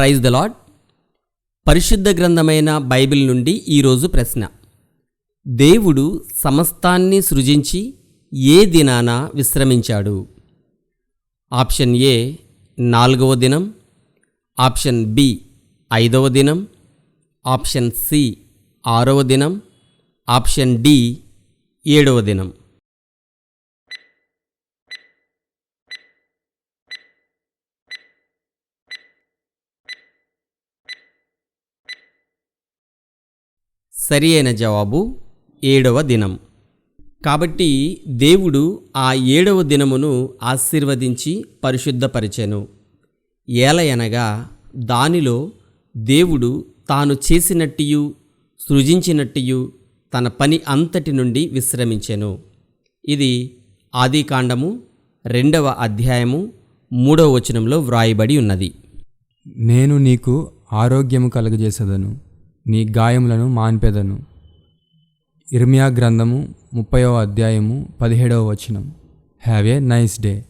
Praise the lord పరిశుద్ధ గ్రంథమైన Bible నుండి ఈరోజు ప్రశ్న. దేవుడు సమస్తాన్ని సృజించి ఏ దినాన విశ్రమించాడు? ఆప్షన్ ఏ నాలుగవ దినం. ఆప్షన్ బి ఐదవ దినం. ఆప్షన్ సి ఆరవ దినం. ఆప్షన్ డి ఏడవ దినం. సరి అయిన జవాబు ఏడవ దినం. కాబట్టి దేవుడు ఆ ఏడవ దినమును ఆశీర్వదించి పరిశుద్ధపరిచెను. ఏలయనగా దానిలో దేవుడు తాను చేసినట్టియు సృజించినట్టియు తన పని అంతటి నుండి విశ్రమించెను. ఇది ఆదికాండము రెండవ అధ్యాయము మూడవ వచనంలో వ్రాయబడి ఉన్నది. నేను నీకు ఆరోగ్యము కలుగజేసదను. నీ గాయములను మాన్పెదను. ఇర్మియా గ్రంథము ముప్పైవ అధ్యాయము పదిహేడవ వచనం. Have a nice day.